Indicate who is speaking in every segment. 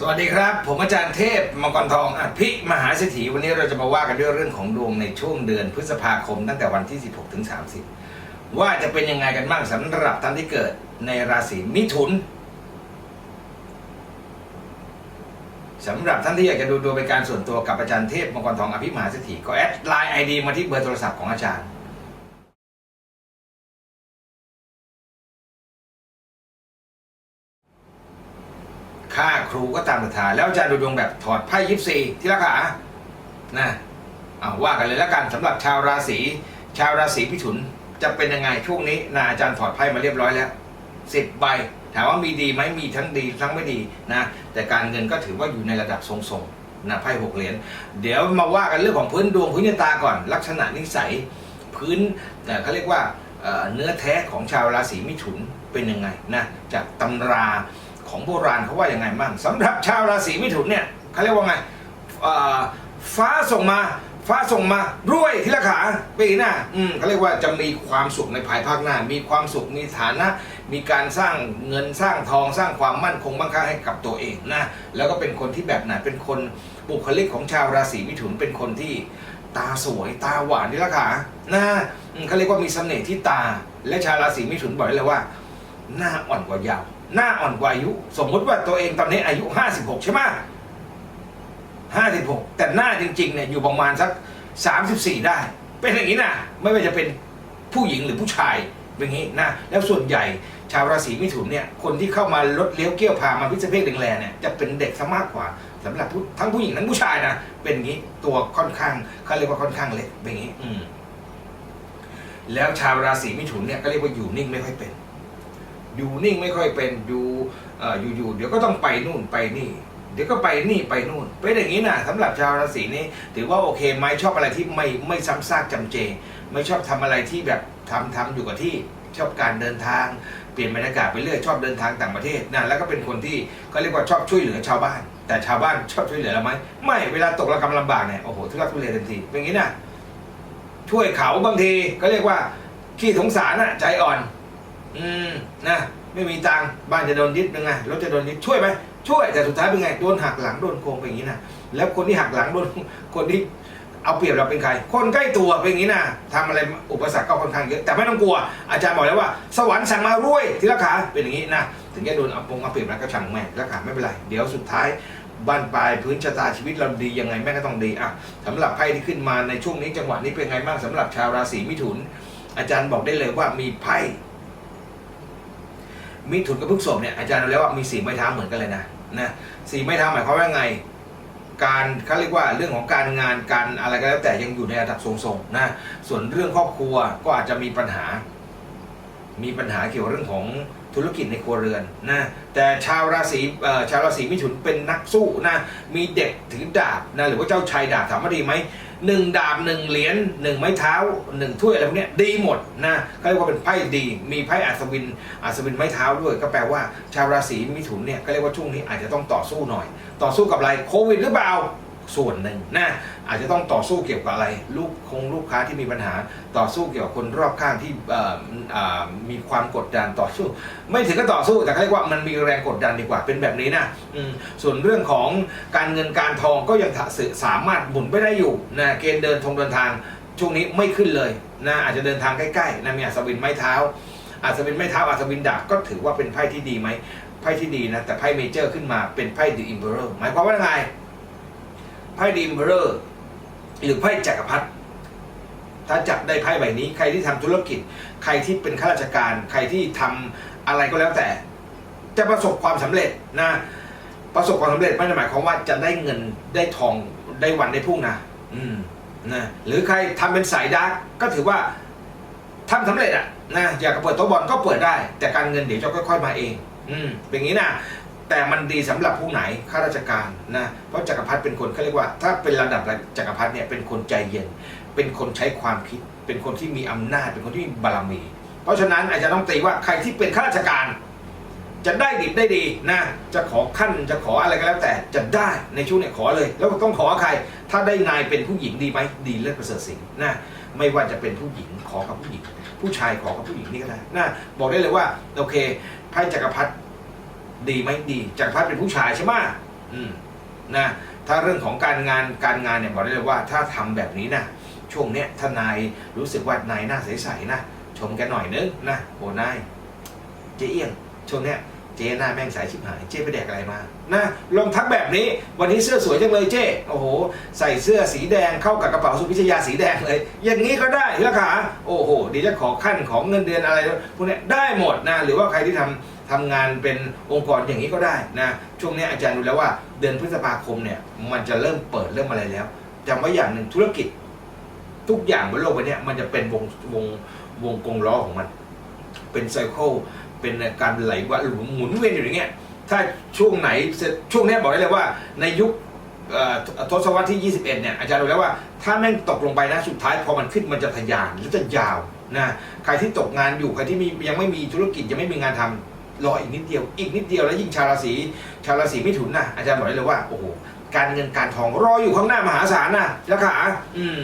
Speaker 1: สวัสดีครับ ผมอาจารย์เทพมังกรทองอภิมหาเศรษฐีวันนี้เราจะมาว่ากันด้วยเรื่องของดวงในช่วงเดือนพฤษภาคมตั้งแต่วันที่ 16 ถึง 30 ว่าจะเป็นยังไงกันบ้างสำหรับท่านที่เกิดในราศีมิถุนสำหรับท่านที่อยากจะดูดวงเป็นการส่วนตัวกับอาจารย์เทพมังกรทองอภิมหาเศรษฐีก็แอดไลน์ไอดีมาที่เบอร์โทรศัพท์ของอาจารย์ รูก็ตามศรัทธาแล้วอาจารย์ดูดวงแบบถอดไพ่ยิปซีที่ละขานะเอาว่ากันเลยแล้วกันสำหรับชาวราศีชาวราศีพิถุนจะเป็นยังไงช่วงนี้นะอาจารย์ถอดไพ่มาเรียบร้อยแล้วสิบใบถามว่ามีดีไหมมีทั้งดีทั้งไม่ดีนะแต่การเงินก็ถือว่าอยู่ในระดับทรงๆนะไพ่หกเหรียญเดี๋ยวมาว่ากันเรื่องของพื้นดวงพื้นชะตาก่อน ลักษณะนิสัยพื้นเอ่เขาเรียกว่าเอ่อเนื้อแท้ของชาวราศีมิถุนเป็นยังไงนะจากตำรา ของโบราณเขาว่ายังไงบ้างสำหรับชาวราศีมิถุนเนี่ยเขาเรียกว่าไงฟ้าส่งมาฟ้าส่งมารวยทีละขาปีหน้าอืมเขาเรียกว่าจะมีความสุขในภายภาคหน้า มีความสุขมีฐานะ มีการสร้างเงินสร้างทองสร้างความมั่นคงมั่งคั่งให้กับตัวเองนะแล้วก็เป็นคนที่แบบไหนเป็นคนบุคลิกของชาวราศีมิถุนเป็นคนที่ตาสวยตาหวานทีละขานะเขาเรียกว่ามีเสน่ห์ที่ตา และชาวราศีมิถุนบอกเลยว่า หน้าอ่อนกว่ายาว หน้าอ่อนกว่าอายุ สมมุติว่าตัวเองตอนนี้อายุ56ใช่ไหม56แต่หน้าจริงๆเนี่ยอยู่ประมาณสัก34ได้ เป็นอย่างนี้นะไม่ว่าจะเป็นผู้หญิงหรือผู้ชายเป็นอย่างนี้นะแล้วส่วนใหญ่ชาวราศีมิถุนเนี่ยคนที่เข้ามารถเลี้ยวเกี้ยวพามาพิเศษเพกแรงๆเนี่ยจะเป็นเด็กซะมากกว่าสำหรับทั้งผู้หญิงทั้งผู้ชายนะเป็นอย่างนี้ตัวค่อนข้างเขาเรียกว่าค่อนข้างเล็กเป็นอย่างนี้ อืมแล้วชาวราศีมิถุนเนี่ยก็เรียกว่าอยู่นิ่งไม่ค่อยเป็น อยู่นิ่งไม่ค่อยเป็นอยู่ออยู่อยู่เดี๋ยวก็ต้องไปนู่นไปนี่ เดี๋ยวก็ไปนี่ไปนู่นเป็นอย่างนี้นะสำหรับชาวราศีนี้ ถือว่าโอเคไหมชอบอะไรที่ไม่ไม่ซ้ำซากจำเจ ไม่ชอบทำอะไรที่แบบทำทำอยู่กับที่ชอบการเดินทางเปลี่ยนบรรยากาศไปเรื่อยชอบเดินทางต่างประเทศนะแล้วก็เป็นคนที่เขาเรียกว่าชอบช่วยเหลือชาวบ้าน แต่ชาวบ้านชอบช่วยเหลือเราไหมไม่เวลาตกระกำลำบากเนี่ยโอ้โหทุรักทุเลทันทีเป็นอย่างนี้นะช่วยเขาบางทีก็เรียกว่าขี้สงสารน่ะใจอ่อน อืมนะไม่มีตังค์บ้านจะโดนยึดเป็นไงรถจะโดนยึดช่วยไหมช่วยแต่สุดท้ายเป็นไงโดนหักหลังโดนโกงเป็นอย่างนี้นะแล้วคนที่หักหลังโดนคนที่เอาเปรียบเราเป็นใคร คนใกล้ตัวเป็นอย่างนี้นะทำอะไรอุปสรรคก็ค่อนข้างเยอะแต่ไม่ต้องกลัว อาจารย์บอกแล้วว่า สวรรค์สั่งมารวยทีละขาเป็นอย่างนี้นะถึงแค่โดนเอาปงเอาเปรียบแล้วก็ช่างแม่ทีละขาไม่เป็นไร เดี๋ยวสุดท้ายบ้านปลายพื้นชะตาชีวิตเราดียังไงแม่ก็ต้องดีอะสำหรับไพ่ที่ขึ้นมาในช่วงนี้จังหวะนี้เป็นไงบ้างสำหรับชาวราศีมิถุน อาจารย์บอกได้เลยว่ามีไพ่ มิถุนกับพฤษภเนี่ยอาจารย์เอาแล้วว่ามีสีไม้เท้าเหมือนกันเลยนะนะสีไม้เท้าหมายความว่าไง การเขาเรียกว่าเรื่องของการงานการอะไรก็แล้วแต่ยังอยู่ในระดับทรงๆนะส่วนเรื่องครอบครัวก็อาจจะมีปัญหา มีปัญหาเกี่ยวกับเรื่องของธุรกิจในครัวเรือนนะแต่ชาวราศีชาวราศีมิถุนเป็นนักสู้นะมีเด็กถือดาบนะหรือว่าเจ้าชายดาบถามว่าดีไหม หนึ่งดาบหนึ่งเหรียญหนึ่งไม้เท้าหนึ่งถ้วยอะไรพวกนี้ดีหมดนะเขาเรียกว่าเป็นไพ่ดี มีไพ่อัศวินอัศวินไม้เท้าด้วย ก็แปลว่าชาวราศีมิถุนเนี่ยก็เรียกว่าช่วงนี้อาจจะต้องต่อสู้หน่อย ต่อสู้กับอะไรโควิดหรือเปล่า ส่วนหนึ่งนะอาจจะต้องต่อสู้เกี่ยวกับอะไร ลูกคงลูกค้าที่มีปัญหาต่อสู้เกี่ยวกับคนรอบข้างที่มีความกดดันต่อสู้ ไม่ถึงกับต่อสู้แต่เขาเรียกว่ามันมีแรงกดดันดีกว่าเป็นแบบนี้นะส่วนเรื่องของการเงินการทองก็ยังสามารถหมุนไปได้อยู่นะเกณฑ์เดินทงเดินทางช่วงนี้ไม่ขึ้นเลยนะอาจจะเดินทางใกล้ๆนะมีอัศวินไม้เท้าอัศวินไม้เท้าอัศวินดาบก็ถือว่าเป็นไพ่ที่ดีไหมไพ่ที่ดีนะแต่ไพ่เมเจอร์ขึ้นมาเป็นไพ่ดีอิมเพอเรอร์หมายความว่าไง ไพ่ดีมเพอเรอร์หรือไพ่จักรพรรดิถ้าจับได้ไพ่ใบนี้ ใครที่ทำธุรกิจ ใครที่เป็นข้าราชการ ใครที่ทำอะไรก็แล้วแต่ จะประสบความสำเร็จนะ ประสบความสำเร็จไม่ได้หมายความว่าจะได้เงินได้ทองได้วันได้พรุ่งนะ อืมนะหรือใครทำเป็นสายดาร์กก็ถือว่าทำสำเร็จอะนะอยากจะเปิดโต๊ะบอลก็เปิดได้ แต่การเงินเดี๋ยวจะค่อย ๆ มาเอง อืมเป็นอย่างนี้นะ แต่มันดีสำหรับผู้ไหนข้าราชการนะเพราะจักรพรรดิเป็นคนเขาเรียกว่า ถ้าเป็นระดับจักรพรรดิเนี่ยเป็นคนใจเย็น เป็นคนใช้ความคิด เป็นคนที่มีอำนาจ เป็นคนที่มีบารมี เพราะฉะนั้นอาจจะต้องตีว่าใครที่เป็นข้าราชการ จะได้ดีได้ดีนะจะขอขั้นจะขออะไรก็แล้ว แต่จะได้ในช่วงเนี้ขอเลย แล้วต้องขอใคร ถ้าได้นายเป็นผู้หญิงดีไหมดีเลิศประเสริฐสิงนะไม่ว่าจะเป็นผู้หญิงขอกับผู้หญิง ผู้ชายขอกับผู้หญิงนี่ก็ได้นะบอกได้เลยว่าโอเคไพ่จักรพรรดิ ดีไหมดีจักรพรรดิเป็นผู้ชายใช่ไหมอืมนะถ้าเรื่องของการงานการงานเนี่ยบอกได้เลยว่าถ้าทำแบบนี้นะช่วงเนี้ยถ้านายรู้สึกว่านายหน้าใสๆนะชมแกหน่อยนึงนะโอ้นายเจ๊เอี้ยงช่วงเนี้ยเจ๊หน้าแม่งใสชิบหายเจ๊ไปแดกอะไรมานะลองทักแบบนี้ วันนี้เสื้อสวยจังเลยเจ๊โอ้โห ใส่เสื้อสีแดงเข้ากับกระเป๋าสุพิชยาสีแดงเลย อย่างนี้ก็ได้ทีละขาโอ้โหเดี๋ยวจะขอขั้นของเงินเดือนอะไรพวกเนี้ยได้หมดนะหรือว่าใครที่ทำ ทำงานเป็นองค์กรอย่างนี้ก็ได้นะช่วงนี้อาจารย์ดูแล้วว่าเดือนพฤษภาคมเนี่ยมันจะเริ่มเปิดเริ่มอะไรแล้วจำไว้อย่างหนึ่งธุรกิจ ทุกอย่างบนโลกใบนี้มันจะเป็นวงวงวงกลมล้อของมัน เป็นไซเคิลเป็นการไหลว่าหมุนเวียนอยู่อย่างเงี้ยถ้าช่วงไหนช่วงนี้บอกได้เลยว่า ในยุคทศวรรษที่ 21 เนี่ยอาจารย์รู้แล้วว่าถ้าแม่งตกลงไปนะสุดท้ายพอมันขึ้นมันจะทะยานหรือจะยาวนะใครที่ตกงานอยู่ใครที่มียังไม่มีธุรกิจยังไม่มีงานทำ รออีกนิดเดียว อีกนิดเดียวแล้วยิ่งชาวราศีชาวราศีมิถุนนะอาจารย์บอกได้เลยว่าโอ้โหการเงินการทองรออยู่ข้างหน้ามหาศาลนะแล้วขาอืม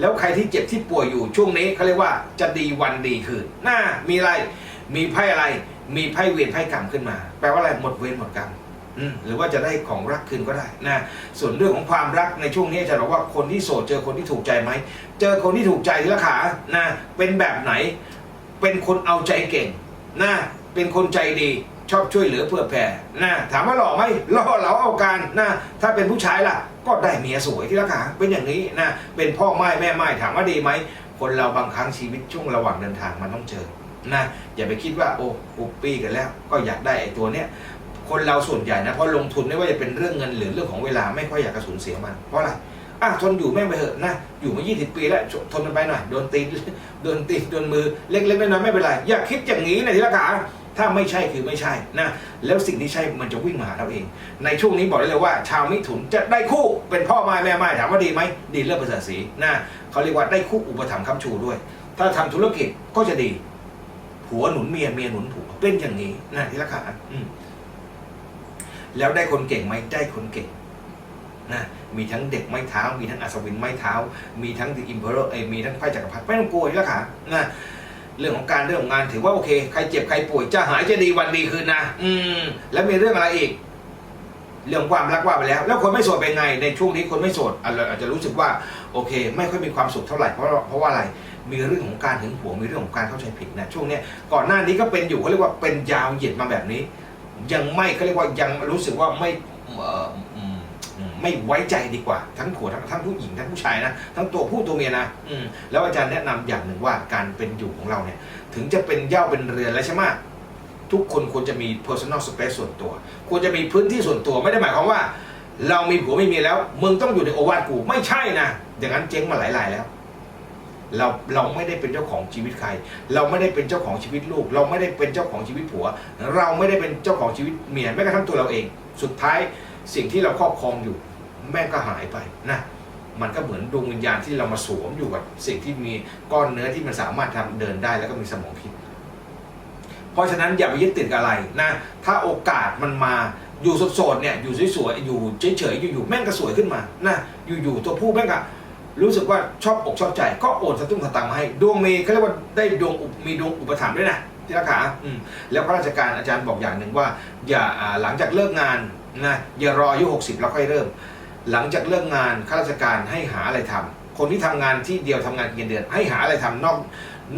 Speaker 1: แล้วใครที่เจ็บที่ป่วยอยู่ช่วงนี้เขาเรียกว่าจะดีวันดีคืนน่ามีอะไร มีไพ่อะไร มีไพ่เวรไพ่กรรมขึ้นมา แปลว่าอะไรหมดเวรหมดกรรมอืมหรือว่าจะได้ของรักคืนก็ได้นะ ส่วนเรื่องของความรักในช่วงนี้จะบอกว่าคนที่โสดเจอคนที่ถูกใจไหม เจอคนที่ถูกใจทีละขานะ เป็นแบบไหน เป็นคนเอาใจเก่งนะ เป็นคนใจดีชอบช่วยเหลือเผื่อแผ่นะถามว่าหล่อไหมหล่อเหลาเอาการนะถ้าเป็นผู้ชายล่ะ ก็ได้เมียสวยที่ละขาเป็นอย่างนี้นะเป็นพ่อไม้แม่ไม้ถามว่าดีไหมคนเราบางครั้งชีวิตช่วงระหว่างเดินทางมันต้องเจอนะอย่าไปคิดว่าโอ้ปุบปี้กันแล้ว ก็อยากได้ไอ้ตัวเนี้ยคนเราส่วนใหญ่นะพราะลงทุนไม่ว่าจะเป็นเรื่องเงินหรือเรื่องของเวลาไม่ค่อยอยากกระสูญเสียมันเพราะอะไรอะทนอยู่แม่งไปเถอะนะอยู่มา 20 ปีแล้วทนมันไปหน่อยโดนตีโดนตีโดนมือเล็กๆน้อยๆไม่เป็นไรอย่าคิดอย่างนี้นะทีละขา ถ้าไม่ใช่คือไม่ใช่นะแล้วสิ่งที่ใช่มันจะวิ่งมาหาเราเอง ในช่วงนี้บอกได้เลยว่า ชาวมิถุนจะได้คู่เป็นพ่อไม้แม่ไม้ถามว่าดีไหมดีเลิศประเสริฐศรีนะเขาเรียกว่าได้คู่อุปถัมภ์ค้ำชูด้วย ถ้าทำธุรกิจก็จะดีผัวหนุนเมียเมียหนุนผัวเป็นอย่างนี้นะที่ละขาแล้วได้คนเก่งไหมได้คนเก่งนะมีทั้งเด็กไม้เท้า มีทั้งอัศวินไม้เท้า มีทั้งดิอิมเพอร์เอมีทั้งไพ่จักรพรรดิไม่ต้องกลัวที่ละขานะ เรื่องของการเรื่องของงานถือว่าโอเค ใครเจ็บใครป่วยจะหายจะดีวันดีคืนนะอืม แล้วมีเรื่องอะไรอีก เรื่องความรักว่าไปแล้ว แล้วคนไม่โสดเป็นไง ในช่วงนี้คนไม่โสดอาจจะอาจจะรู้สึกว่า โอเค ไม่ค่อยมีความสุขเท่าไหร่เพราะเพราะว่าอะไรมีเรื่องของการหึงหวงมีเรื่องของการเข้าใจผิดนะช่วงเนี้ยก่อนหน้านี้ก็เป็นอยู่เขาเรียกว่าเป็นยาวเหยียดมาแบบนี้ ยังไม่เขาเรียกว่ายังรู้สึกว่าไม่เอ่ออืมอืม ไม่ไว้ใจดีกว่า ทั้งผัวทั้งทั้งผู้หญิงทั้งผู้ชายนะทั้งตัวผู้ตัวเมียนะอืมแล้วอาจารย์แนะนำอย่างหนึ่งว่าการเป็นอยู่ของเราเนี่ย ถึงจะเป็นเหย่าเป็นเรือนแล้วใช่ไหมทุกคนควรจะมี personal space ส่วนตัว ควรจะมีพื้นที่ส่วนตัวไม่ได้หมายความว่า เรามีผัวไม่มีแล้วมึงต้องอยู่ในโอวาทกูไม่ใช่นะอย่างนั้นเจ๊งมาหลายรายแล้ว เราเราไม่ได้เป็นเจ้าของชีวิตใคร เราไม่ได้เป็นเจ้าของชีวิตลูก เราไม่ได้เป็นเจ้าของชีวิตผัว เราไม่ได้เป็นเจ้าของชีวิตเมียแม้กระทั่งตัวเราเอง สุดท้าย สิ่งที่เราครอบครองอยู่ แม่งก็หายไปนะมันก็เหมือนดวงวิญญาณที่เรามาสวมอยู่กับสิ่งที่มีก้อนเนื้อที่มันสามารถทำเดินได้แล้วก็มีสมองคิด เพราะฉะนั้นอย่าไปยึดติดกับอะไรนะถ้าโอกาสมันมาอยู่สดๆเนี่ยอยู่สวยๆอยู่เฉยๆอยู่ๆแม่งก็สวยขึ้นมานะอยู่ๆตัวผู้แม่งก็รู้สึกว่าชอบอกชอบใจก็โอนสตุ้งสตังมาให้ ดวงมีเขาเรียกว่าได้ดวงอุปมีดวงอุปถัมภ์ด้วยนะที่ราคาแล้วข้าราชการอาจารย์บอกอย่างหนึ่งว่า อย่าหลังจากเลิกงาน นะอย่ารออายุ 60 แล้วค่อยเริ่ม หลังจากเลิกงานข้าราชการให้หาอะไรทำคนที่ทำงานที่เดียวทำงานเงินเดือน ให้หาอะไรทำนอก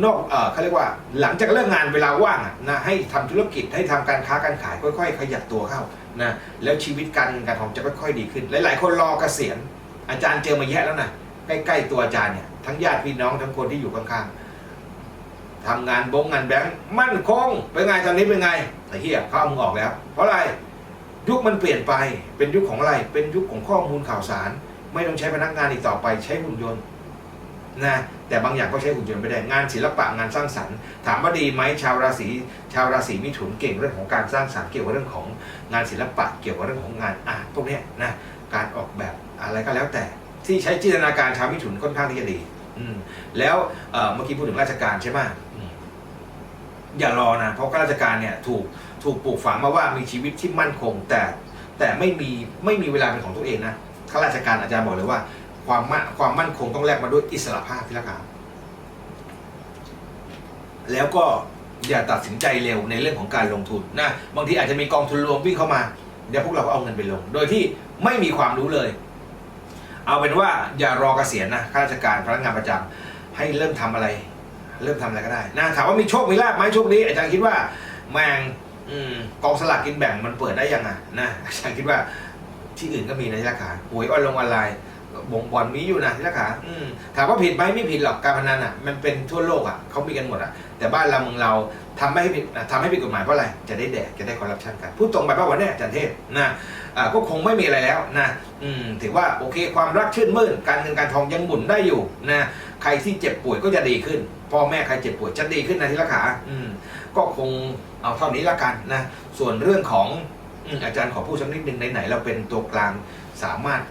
Speaker 1: นอกเออเขาเรียกว่าหลังจากเลิกงานเวลาว่างนะให้ทำธุรกิจให้ทำการค้าการขายค่อย ๆ ขยับตัวเข้านะแล้วชีวิตการเงินการทองจะค่อยๆดีขึ้น หลายๆ คนรอเกษียณ อาจารย์เจอมาแยะแล้วนะใกล้ๆตัวอาจารย์เนี่ยทั้งญาติพี่น้องทั้งคนที่อยู่ข้างๆทำงานบงงานแบงค์มั่นคงเป็นไงตอนนี้เป็นไงไอ้เหี้ยเข้ามึงออกแล้ว เพราะอะไร ยุคมันเปลี่ยนไปเป็นยุคของอะไร เป็นยุคของข้อมูลข่าวสาร ไม่ต้องใช้พนักงานอีกต่อไปใช้หุ่นยนต์นะแต่บางอย่างก็ใช้หุ่นยนต์ไม่ได้งานศิลปะงานสร้างสรรค์ ถามว่าดีไหมชาวราศีชาวราศีมิถุนเก่งเรื่องของการสร้างสรรค์เกี่ยวกับเรื่องของงานศิลปะเกี่ยวกับเรื่องของงานอาร์ตพวกนี้นะการออกแบบอะไรก็แล้วแต่ที่ใช้จินตนาการชาวมิถุนค่อนข้างที่จะดีอืมแล้วเมื่อกี้พูดถึงราชการใช่ไหมอืมอย่ารอนะเพราะข้าราชการเนี่ยถูก ถูกปลูกฝังมาว่ามีชีวิตที่มั่นคง แต่แต่ไม่มีไม่มีเวลาเป็นของตัวเองนะข้าราชการอาจารย์บอกเลยว่า ความมั่นความมั่นคงต้องแลกมาด้วยอิสระภาพที่ละครับแล้วก็อย่าตัดสินใจเร็วในเรื่องของการลงทุนนะบางทีอาจจะมีกองทุนรวมวิ่งเข้ามาเดี๋ยวพวกเราก็เอาเงินไปลง โดยที่ไม่มีความรู้เลย เอาเป็นว่าอย่ารอเกษียณนะข้าราชการพนักงานประจำให้เริ่มทำอะไร เริ่มทำอะไรก็ได้นะถามว่ามีโชคมีลาภไหมโชคนี้อาจารย์คิดว่าแมง กองสลากกินแบ่งมันเปิดได้ยังไงนะอาจารย์คิดว่าที่อื่นก็มีนะที่ราคาหวยออนลงออนไลน์บงบอลมีอยู่นะที่ราคาถามว่าผิดไหมไม่ผิดหรอกการพนันอะ มันเป็นทั่วโลกอะเขามีกันหมดอะ แต่บ้านเราเมืองเราทำไม่ให้ผิดทำให้ผิดกฎหมายเพราะอะไรจะได้แดกจะได้คอร์รัปชันกันพูดตรงไปป่ะวันนี้อาจารย์เทพนะก็คงไม่มีอะไรแล้วนะถือว่าโอเคความรักชื่นมื่นการเงินการทองยังหมุนได้อยู่นะ ใครที่เจ็บป่วยก็จะดีขึ้น พ่อแม่ใครเจ็บป่วยจะดีขึ้นนะที่ละขาอืมก็คงเอาเท่านี้ละกันนะ ส่วนเรื่องของอืมอาจารย์ขอพูดสักนิดหนึ่งไหนๆเราเป็นตัวกลางสามารถ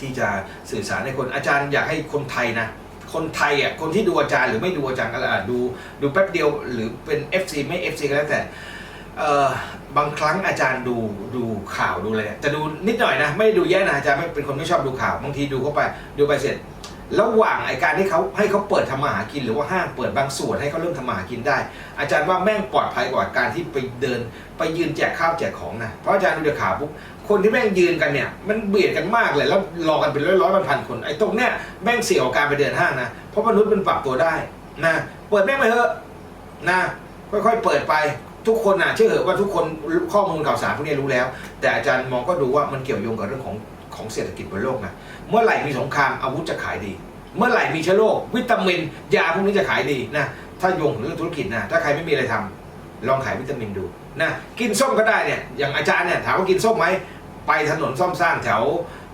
Speaker 1: ที่จะสื่อสารให้คนอาจารย์อยากให้คนไทยนะคนไทยอะคนที่ดูอาจารย์หรือไม่ดูอาจารย์ก็แล้วอะดูดูแป๊บเดียวหรือเป็น FC ไม่ FC ก็แล้วแต่เอ่อบางครั้งอาจารย์ดูดูข่าวดูอะไรเนี่ยจะดูนิดหน่อยนะ ไม่ได้ดูแย่นะอาจารย์ไม่เป็นคนไม่ชอบดูข่าวบางทีดูเข้าไปดูไปเสร็จ ระหว่างไอการที่เขาให้เขาเปิดทำมาหากินหรือว่าห้างเปิดบางส่วนให้เขาเริ่มทำมาหากินได้ อาจารย์ว่าแม่งปลอดภัยกว่าการที่ไปเดิน ไปยืนแจกข้าวแจกของนะเพราะอาจารย์ดูจากข่าปุ๊บคนที่แม่งยืนกันเนี่ยมันเบียดกันมากเลยแล้วรอกันเป็นร้อยร้อยพันคนไอ้ตรงเนี้ยแม่งเสี่ยงกับการไปเดินห้างนะเพราะมนุษย์มันปรับตัวได้นะเปิดแม่งไปเถอะนะค่อยๆเปิดไปทุกคนนะเชื่อเถอะว่าทุกคนข้อมูลข่าวสารพวกนี้รู้แล้ว แต่อาจารย์มองก็ดูว่ามันเกี่ยวโยงกับเรื่องของ ของเศรษฐกิจบนโลกนะเมื่อไหร่มีสงครามอาวุธจะขายดี เมื่อไหร่มีเชื้อโรควิตามิน ยาพวกนี้จะขายดีนะถ้าโยงถึงเรื่องธุรกิจนะถ้าใครไม่มีอะไรทำลองขายวิตามินดูนะกินส้มก็ได้เนี่ยอย่างอาจารย์เนี่ยถามว่ากินส้มไหมไปถนนซ่อมสร้างแถว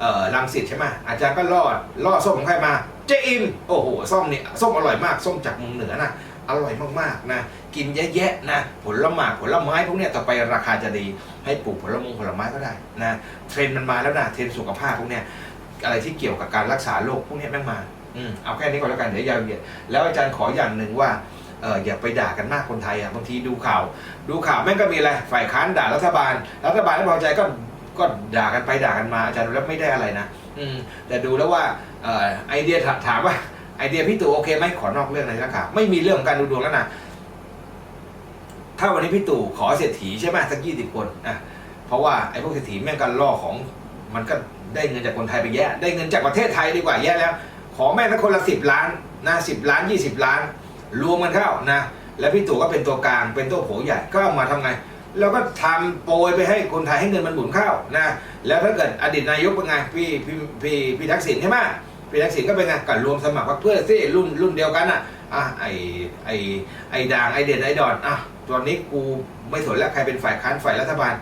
Speaker 1: เอ่อรังสิตใช่ไหมอาจารย์ก็ล่อล่อส้มของใครมา เจอิมโอ้โหส้มเนี่ยส้มอร่อยมากส้มจากเมืองเหนือนะ อร่อยมากๆนะกินแยะๆนะผลไม้ผลไม้พวกเนี้ยต่อไปราคาจะดีให้ปลูกผลมงผลไม้ก็ได้นะเทรนด์มันมาแล้วนะเทรนด์สุขภาพพวกเนี้ยอะไรที่เกี่ยวกับการรักษาโรคพวกเนี้ยแม่งมาอืมเอาแค่นี้ก่อนแล้วกันเดี๋ยวยาวเหยียดแล้วอาจารย์ขออย่างหนึ่งว่าเอออย่าไปด่ากันมากคนไทยอะบางทีดูข่าว ดูข่าวแม่งก็มีอะไรฝ่ายค้านด่ารัฐบาล รัฐบาลไม่พอใจก็ก็ด่ากันไปด่ากันมาอาจารย์ดูแล้วไม่ได้อะไรนะ อืมแต่ดูแล้วว่าเออไอเดียถามว่า ไอเดียพี่ตู่โอเคไหมขอนอกเรื่องอะไรสักข่าวไม่มีเรื่องของการดูดวงแล้วนะถ้าวันนี้พี่ตู่ขอเศรษฐีใช่ไหมสักยี่สิบคนอะเพราะว่าไอ้พวกเศรษฐีแม่งกันล่อของมันก็ได้เงินจากคนไทยไปแย่ได้เงินจากประเทศไทยดีกว่าแย่แล้ว ขอแม่งสักคนละสิบล้านนะสิบล้านยี่สิบล้าน รวมกันเข้านะแล้วพี่ตู่ก็เป็นตัวกลางเป็นตัวโผใหญ่ก็เอามาทำไงเราก็ทำโปรยไปให้คนไทยให้เงินมันหมุนเข้านะแล้วถ้าเกิดอดีตนายกเป็นไงพี่พี่พี่พี่ทักษิณใช่ไหม พี่ทักษิณก็เป็นไงก็รวมสมัครพรรคเพื่อที่รุ่นรุ่นเดียวกันอะอะไอไอไอด่างไอเด่นไอดอนอะตอนนี้กูไม่สนแล้วใครเป็นฝ่ายค้านฝ่ายรัฐบาล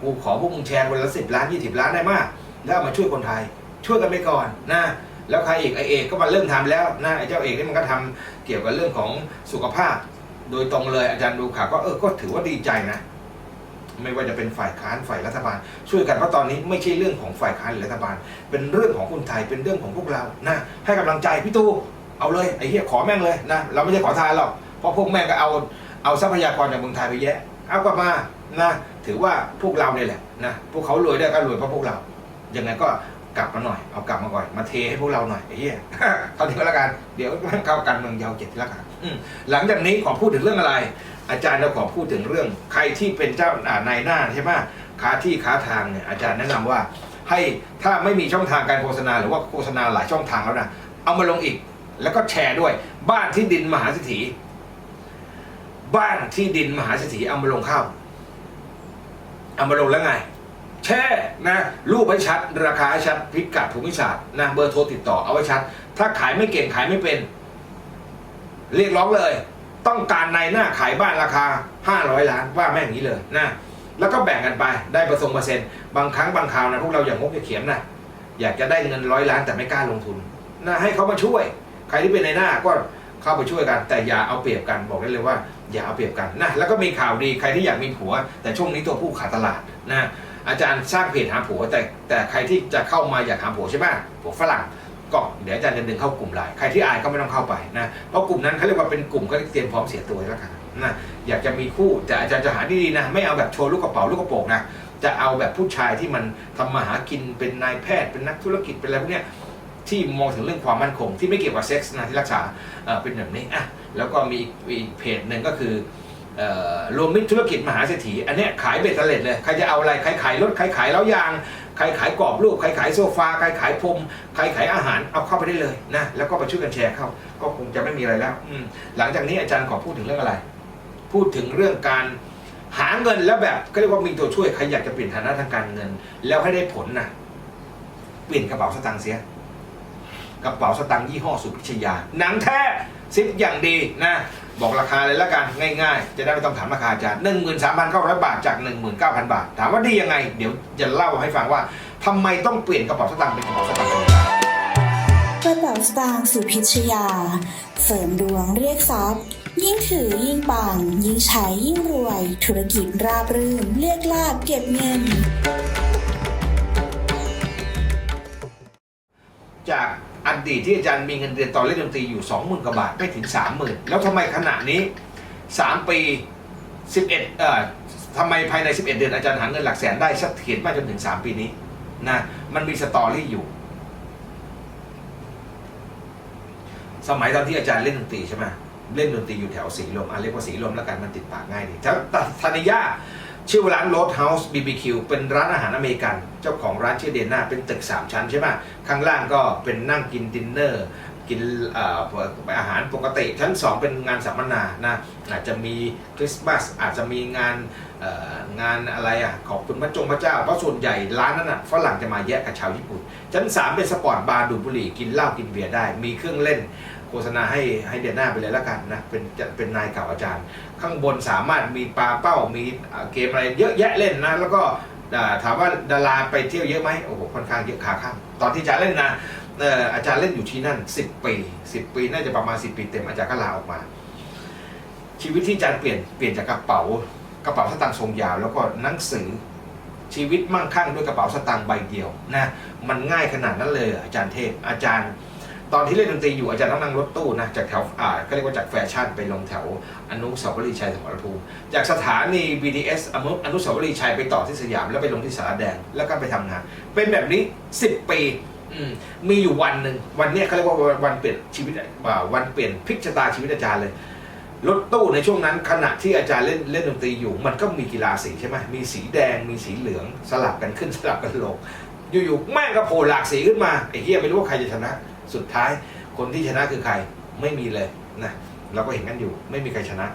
Speaker 1: กูขอพวกมึงแชร์คนละสิบล้านยี่สิบล้านได้มาก แล้วมาช่วยคนไทย ช่วยกันไปก่อนนะแล้วใครอีกไอเอกก็มาเริ่มทำแล้วนะไอเจ้าเอกนี่มันก็ทำเกี่ยวกับเรื่องของสุขภาพ โดยตรงเลยอาจารย์ดูข่าวก็เออก็ถือว่าดีใจนะ ไม่ว่าจะเป็นฝ่ายค้านฝ่ายรัฐบาล ช่วยกันเพราะตอนนี้ไม่ใช่เรื่องของฝ่ายค้านหรือรัฐบาล เป็นเรื่องของคนไทยเป็นเรื่องของพวกเรานะให้กำลังใจพี่ตูเอาเลยไอ้เหี้ยขอแม่งเลยนะเราไม่ใช่ขอทานหรอกเพราะพวกแม่งก็เอาเอาทรัพยากรจากเมืองไทยไปแยะเอากลับมานะถือว่าพวกเราเนี่ยแหละนะพวกเขารวยได้ก็รวยเพราะพวกเรายังไงก็ กลับมาหน่อยเอากลับมาก่อนมาเทให้พวกเราหน่อยไอ้เหี้ยเท่านี้ก็แล้วกันเดี๋ยวเข้าการเมืองยาวเจ็ดแล้วกันหลังจากนี้ขอพูดถึงเรื่องอะไร อาจารย์เราขอพูดถึงเรื่อง ใครที่เป็นเจ้านายหน้าใช่ไหมค้าที่ค้าทางเนี่ยอาจารย์แนะนำว่า ให้ถ้าไม่มีช่องทางการโฆษณาหรือว่าโฆษณาหลายช่องทางแล้วนะเอามาลงอีก แล้วก็แชร์ด้วย บ้านที่ดินมหาเศรษฐีบ้านที่ดินมหาเศรษฐีเอามาลงเข้าเอามาลงแล้วไง แช่นะรูปให้ชัด ราคาให้ชัดพิกัดภูมิศาสตร์นะเบอร์โทรติดต่อเอาไว้ชัด ถ้าขายไม่เก่งขายไม่เป็น เรียกร้องเลย ต้องการในหน้าขายบ้านราคา 500 ล้านว่าแม่งนี้เลยนะแล้วก็แบ่งกันไปได้ประสงค์เปอร์เซ็นต์บางครั้งบางคราวนะพวกเราอย่างงกอย่าเขียมนะอยากจะได้เงินร้อยล้านแต่ไม่กล้าลงทุนนะให้เขามาช่วย ใครที่เป็นในหน้าก็เข้าไปช่วยกัน แต่อย่าเอาเปรียบกันบอกได้เลยว่า อย่าเอาเปรียบกันนะแล้วก็มีข่าวดีใครที่อยากมีผัว แต่ช่วงนี้ตัวผู้ขาดตลาดนะ อาจารย์สร้างเพจหาผัวแต่แต่ใครที่จะเข้ามาอยากหาผัวใช่ไหมผัวฝรั่งก็เดี๋ยวอาจารย์จะดึงเข้ากลุ่มไลน์ใครที่อายก็ไม่ต้องเข้าไปนะเพราะกลุ่มนั้นเขาเรียกว่าเป็นกลุ่มก็เตรียมพร้อมเสียตัวแล้วกันนะอยากจะมีคู่แต่อาจารย์จะหาดีๆนะไม่เอาแบบโชว์ลูกกระเป๋าลูกกระโปรงนะจะเอาแบบผู้ชายที่มันทำมาหากินเป็นนายแพทย์เป็นนักธุรกิจเป็นอะไรพวกเนี้ยที่มองถึงเรื่องความมั่นคง ที่ไม่เกี่ยวกับเซ็กส์นะที่รักษาเป็นแบบนี้อะแล้วก็มีอีกเพจหนึ่งก็คือ รวมมิตรธุรกิจมหาเศรษฐีอันนี้ขายเบ็ดเตล็ดเลยใครจะเอาอะไรใครขายรถใครขายแล้วยางใครขายกรอบรูปใครขายโซฟาใครขายพรมใครขายอาหารเอาเข้าไปได้เลยนะแล้วก็ไปช่วยกันแชร์เข้า ก็คงจะไม่มีอะไรแล้วหลังจากนี้อาจารย์ขอพูดถึงเรื่องอะไร พูดถึงเรื่องการหาเงินแล้วแบบก็เรียกว่ามีตัวช่วยใครอยากจะเปลี่ยนฐานะทางการเงิน แล้วให้ได้ผลนะเปลี่ยนกระเป๋าสตางค์เสียกระเป๋าสตางค์ยี่ห้อสุพิชยาหนังแท้ซิปอย่างดีนะ บอกราคาเลยละกันง่ายๆ จะได้ไม่ต้องถามราคาอาจารย์หนึ่งหมื่นสามพันเก้าร้อยบาทจากหนึ่งหมื่นเก้าพันบาท ถามว่าดียังไง เดี๋ยวจะเล่าให้ฟังว่าทำไมต้องเปลี่ยนกระเป๋าสตางค์เป็นกระเป๋าสตางค์
Speaker 2: กระเป๋าสตางค์สุพิชยา เสริมดวงเรียกทรัพย์ ยิ่งถือยิ่งปังยิ่งใช้ยิ่งรวย ธุรกิจราบรื่นเรียกลาบเก็บเงิน
Speaker 1: ดีตที่อาจารย์มีเงินเดือนตอนเล่นดนตรีอยู่20,000กว่าบาทไม่ถึง30,000แล้วทำไมขณะนี้3ปี11เอ่อทำไมภายใน 11 เดือนอาจารย์หาเงินหลักแสนได้สักเขียนมาจนถึง 3 ปีนี้นะมันมีสตอรี่อยู่ สมัยตอนที่อาจารย์เล่นดนตรีใช่ไหมเล่นดนตรีอยู่แถวสีลมอะเรียกว่าสีลมแล้วกันมันติดปากง่ายดีแถวธนิยา ชื่อร้านโรดเฮาส์บีบีคิวเป็นร้านอาหารอเมริกัน เจ้าของร้านชื่อเดน่าเป็นตึก 3 ชั้นใช่ไหมข้างล่างก็เป็นนั่งกินดินเนอร์กินอาหารปกติ ชั้น 2 เป็นงานสัมมนานะอาจจะมีคริสต์มาสอาจจะมีงานงานอะไรอะขอบคุณพระจงพระเจ้า เพราะส่วนใหญ่ร้านนั้นอะฝรั่งจะมาแยกกับชาวญี่ปุ่น ชั้น 3 เป็นสปอร์ตบาร์ดูบุหรี่กินเหล้ากินเบียร์ได้ มีเครื่องเล่น โฆษณาให้ให้เดือนหน้าไปเลยแล้วกันนะเป็นจะเป็นนายเก่าอาจารย์ ข้างบนสามารถมีปลาเป้ามีเกมอะไรเยอะแยะเล่นนะ แล้วก็ถามว่าดาราไปเที่ยวเยอะไหมโอ้โหค่อนข้างเยอะขาข้างตอนที่อาจารย์เล่นนะอาจารย์เล่นอยู่ที่นั่น 10 ปี 10 ปีน่าจะประมาณ 10 ปีเต็มอาจารย์ก็ลาออกมา ชีวิตที่อาจารย์เปลี่ยนเปลี่ยนจากกระเป๋ากระเป๋าสตางค์ทรงยาว แล้วก็หนังสือชีวิตมั่งคั่งด้วยกระเป๋าสตางค์ใบเดียวนะมันง่ายขนาดนั้นเลยอาจารย์เทพอาจารย์ ตอนที่เล่นดนตรีอยู่อาจารย์ต้องนั่งรถตู้นะจากแถวอ่าก็เรียกว่าจากแฟชั่นไปลงแถวอนุสาวรีย์ชัยสมรภูมิ จากสถานี BTS อนุอนุสาวรีย์ชัยไปต่อที่สยามแล้วไปลงที่สารแดงแล้วก็ไปทำงาน เป็นแบบนี้ 10 ปีมีอยู่วันหนึ่งวันเนี้ยเขาเรียกว่าวันเปลี่ยนชีวิตวันเปลี่ยนพลิกชะตาชีวิตอาจารย์เลยรถตู้ในช่วงนั้นขณะที่อาจารย์เล่นเล่นดนตรีอยู่ มันก็มีกีฬาสีใช่ไหมมีสีแดงมีสีเหลืองสลับกันขึ้นสลับกันลง อยู่ๆแม่งก็โผล่หลากสีขึ้นมาไอ้เหี้ยไม่รู้ว่าใครจะชนะ สุดท้ายคนที่ชนะคือใครไม่มีเลยนะเราก็เห็นกันอยู่ไม่มีใครชนะ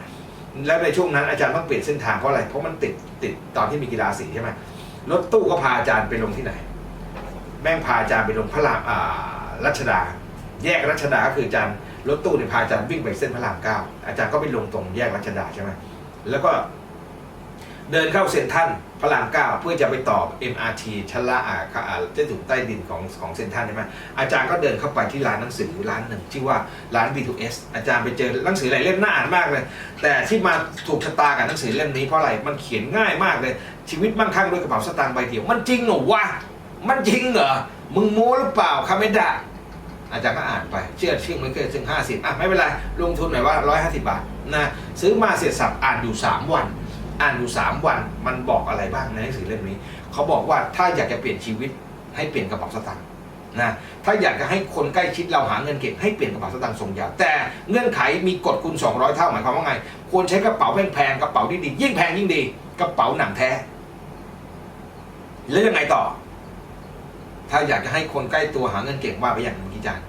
Speaker 1: แล้วในช่วงนั้นอาจารย์ต้องเปลี่ยนเส้นทางเพราะอะไรเพราะมันติดติดตอนที่มีกีฬาสีใช่ไหมรถตู้ก็พาอาจารย์ไปลงที่ไหน แม่งพาอาจารย์ไปลงพระรามอ่ารัชดา แยกรัชดาก็คืออาจารย์รถตู้เนี่ยพาอาจารย์วิ่งไปเส้นพระรามเก้าอาจารย์ก็ไปลงตรงแยกรัชดาใช่ไหมแล้วก็ เดินเข้าเซ็นทรัลพระรามเก้าเพื่อจะไปต่อ MRT ชั้นละอ่าเส้นถุงใต้ดินของของเซ็นทรัลใช่ไหมอาจารย์ก็เดินเข้าไปที่ร้านหนังสือร้านหนึ่งชื่อว่าร้าน B2S อาจารย์ไปเจอหนังสือหลายเล่มน่าอ่านมากเลย แต่ที่มาถูกชะตากับหนังสือเล่มนี้เพราะอะไรมันเขียนง่ายมากเลย ชีวิตมั่งคั่งด้วยกระเป๋าสตางค์ใบเดียว มันจริงเหรอวะมันจริงเหรอมึงโม้หรือเปล่าคาเมดะอาจารย์ก็อ่านไปเชื่อเชื่อไม่เกินซึ่งห้าสิบอะไม่เป็นไรลงทุนหน่อยว่าร้อยห้าสิบบาทนะซื้อมาเสร็จสับอ่านอยู่สามวัน อ่านอยู่3วันมันบอกอะไรบ้างในหนังสือเล่มนี้เขาบอกว่าถ้าอยากจะเปลี่ยนชีวิตให้เปลี่ยนกระเป๋าสตางค์นะถ้าอยากจะให้คนใกล้ชิดเราหาเงินเก็บให้เปลี่ยนกระเป๋าสตางค์ทรงยาวแต่เงื่อนไขมีกฎคูณ200 เท่าหมายความว่าไง ควรใช้กระเป๋าแพงๆกระเป๋าที่ดียิ่งแพงยิ่งดี กระเป๋าหนังแท้ แล้วยังไงต่อ ถ้าอยากจะให้คนใกล้ตัวหาเงินเก่งว่าไปอย่างเมื่อกี้จารย์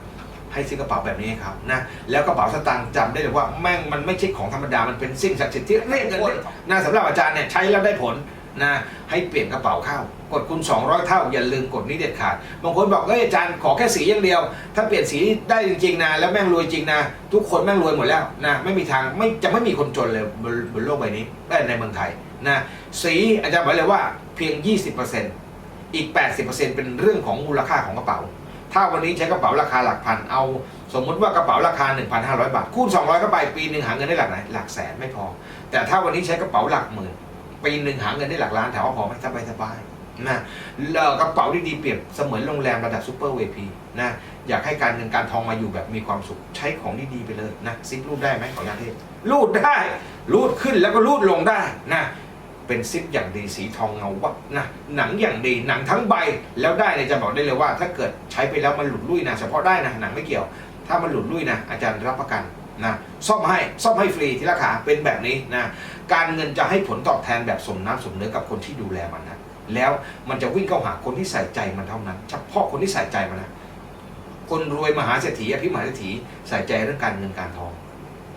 Speaker 1: ให้ซื้อกระเป๋าแบบนี้ครับนะแล้วกระเป๋าสตางค์จำได้เลยว่าแม่งมันไม่ใช่ของธรรมดามันเป็นสิ่งศักดิ์สิทธิ์ที่เรียกกันเลยนะสำหรับอาจารย์เนี่ยใช้แล้วได้ผลนะให้เปลี่ยนกระเป๋าเข้ากดคุณ200 เท่า อย่าลืมกดนี้เด็ดขาดบางคนบอกเฮ้ยอาจารย์ขอแค่สีอย่างเดียว ถ้าเปลี่ยนสีได้จริงๆนะแล้วแม่งรวยจริงนะทุกคนแม่งรวยหมดแล้วนะไม่มีทางไม่จะไม่มีคนจนเลยบนบนโลกใบนี้ในเมืองไทยนะสีอาจารย์บอกเลยว่าเพียง 20%อีก 80%เป็นเรื่องของมูลค่าของกระเป๋า ถ้าวันนี้ใช้กระเป๋าราคาหลักพัน เอาสมมุติว่ากระเป๋าราคา 1,500 บาท คูณ 200เข้าไปปีหนึ่งหาเงินได้หลักไหนหลักแสนไม่พอ แต่ถ้าวันนี้ใช้กระเป๋าหลักหมื่นปีหนึ่งหาเงินได้หลักล้านถามว่าพอไหมสบายสบายๆนะกระเป๋าดีๆเปรียบเสมือนโรงแรมระดับซูเปอร์เวพีนะอยากให้การเงินการทองมาอยู่แบบมีความสุขใช้ของดีๆไปเลยนะซิปรูดได้ไหมขออนุญาตเทพรูดได้รูดขึ้นแล้วก็รูดลงได้นะ เป็นซิปอย่างดีสีทองเงาวับนะหนังอย่างดีหนังทั้งใบแล้วได้เนี่ยจะบอกได้เลยว่า ถ้าเกิดใช้ไปแล้วมันหลุดลุ่ยนะเฉพาะได้นะหนังไม่เกี่ยว ถ้ามันหลุดลุ่ยนะอาจารย์รับประกันนะซ่อมให้ซ่อมให้ฟรีที่ราคาเป็นแบบนี้นะการเงินจะให้ผลตอบแทนแบบสมน้ำสมเนื้อกับคนที่ดูแลมันนะแล้วมันจะวิ่งเข้าหาคนที่ใส่ใจมันเท่านั้น เฉพาะคนที่ใส่ใจมันนะคนรวยมหาเศรษฐีอภิมหาเศรษฐีใส่ใจเรื่องการเงินการทอง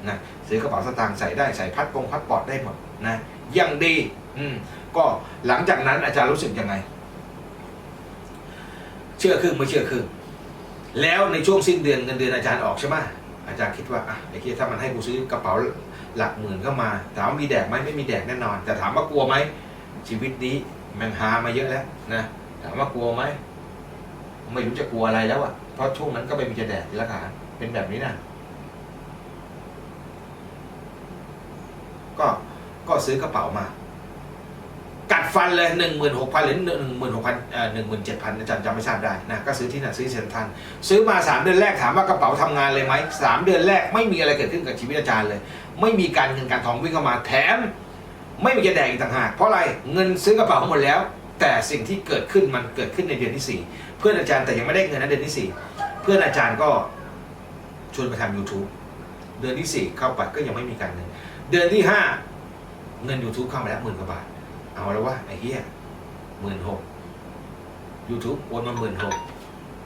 Speaker 1: นะซื้อกระเป๋าสตางค์ใส่ได้ใส่พัดปงพัดปอดได้หมดนะยังดี อืมก็หลังจากนั้นอาจารย์รู้สึกยังไง เชื่อครึ่งไม่เชื่อครึ่งแล้วในช่วงสิ้นเดือนเงินเดือนอาจารย์ออกใช่ไหมอาจารย์คิดว่าอะไอ้ที่ถ้ามันให้กูซื้อกระเป๋าหลักหมื่นเข้ามา ถามว่ามีแดกไหมไม่มีแดกแน่นอน แต่ถามว่ากลัวไหมชีวิตนี้แม่งหามาเยอะแล้วนะถามว่ากลัวไหมไม่รู้จะกลัวอะไรแล้วอะเพราะช่วงนั้นก็ไม่มีจะแดกทีละขาเป็นแบบนี้นะก็ก็ซื้อกระเป๋ามา ฟันเลยหนึ่งหมื่นหกพันหรือหนึ่งหมื่นหกพันเอ่อหนึ่งหมื่นเจ็ดพันอาจารย์จำไม่ทราบได้นะก็ซื้อที่ไหนซื้อเซ็นทรัลซื้อมาสามเดือนแรกถามว่ากระเป๋าทำงานเลยไหมสามเดือนแรกไม่มีอะไรเกิดขึ้นกับชีวิตอาจารย์เลย ไม่มีการเงินการทองวิ่งเข้ามาแถม ไม่มีจะแดกอีกต่างหาก เพราะอะไรเงินซื้อกระเป๋าหมดแล้ว แต่สิ่งที่เกิดขึ้นมันเกิดขึ้นในเดือนที่สี่เพื่อนอาจารย์แต่ยังไม่ได้เงินนะเดือนที่สี่เพื่อนอาจารย์ก็ชวนไปทำ YouTube เดือนที่สี่เข้าไปก็ยังไม่มีการเงิน เดือนที่ห้าเงิน YouTube เข้ามาแล้วหมื่นกว่าบาท เอาแล้วว่าไอ้เหี้ยหมื่นหกยูทูบโอนมาหมื่นหก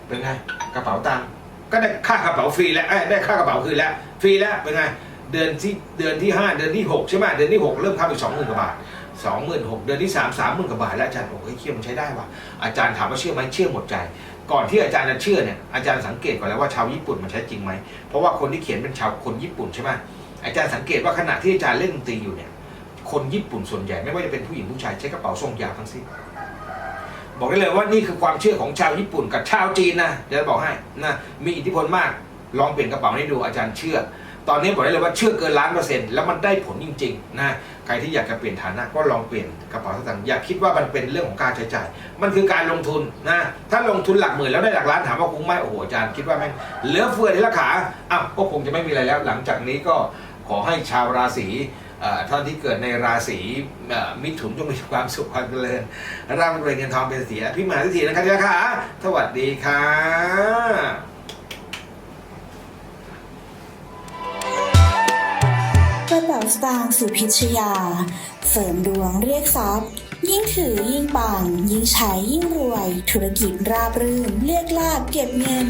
Speaker 1: เป็นไง กระเป๋าตังค์ก็ได้ค่ากระเป๋าฟรีแล้วได้ค่ากระเป๋าคืนแล้ว ฟรีแล้วเป็นไง เดือนที่เดือนที่ห้าเดือนที่หกใช่ไหมเดือนที่หกเริ่มเข้าไปสองหมื่นกว่าบาทสองหมื่นหกเดือนที่สามสามหมื่นกว่าบาทแล้วอาจารย์บอกเฮ้ยเชื่อมันใช้ได้ว่ะอาจารย์ถามว่าเชื่อไหมเชื่อหมดใจ ก่อนที่อาจารย์จะเชื่อเนี่ยอาจารย์สังเกตก่อนแล้วว่าชาวญี่ปุ่นมันใช้จริงไหมเพราะว่าคนที่เขียนเป็นชาวคนญี่ปุ่นใช่ไหมอาจารย์สังเกตว่าขณะที่อาจารย์เล่นดนตรีอยู่เนี่ย คนญี่ปุ่นส่วนใหญ่ไม่ว่าจะเป็นผู้หญิงผู้ชายใช้กระเป๋าทรงยาวทั้งสิ้นบอกได้เลยว่านี่คือความเชื่อของชาวญี่ปุ่นกับชาวจีนนะเดี๋ยวจะบอกให้นะมีอิทธิพลมากลองเปลี่ยนกระเป๋าให้ดูอาจารย์เชื่อ ตอนนี้บอกได้เลยว่าเชื่อเกินล้านเปอร์เซ็นต์แล้วมันได้ผลจริงๆนะใครที่อยากจะเปลี่ยนฐานะก็ลองเปลี่ยนกระเป๋าสตางค์อย่าคิดว่ามันเป็นเรื่องของการใช้จ่าย มันคือการลงทุนนะถ้าลงทุนหลักหมื่นแล้วได้หลักล้านถามว่าคุ้มไหมโอ้โหอาจารย์คิดว่าแม่งเหลือเฟือทีละขาอ้าวก็คงจะไม่มีอะไรแล้ว หลังจากนี้ก็ขอให้ชาวราศี เท่านที่เกิดในราศีมิถุนจงมีความสุขความเจริญร่ำรวยเงินทองเป็นเสียพี่มหาเศรษฐีนะครับที่รักค่ะสวัสดีค่ะ
Speaker 2: กระเป๋าสตางค์สุพิชยา เสริมดวงเรียกทรัพย์ ยิ่งถือยิ่งปัง ยิ่งใช้ยิ่งรวย ธุรกิจราบรื่น เรียกลาบเก็บเงิน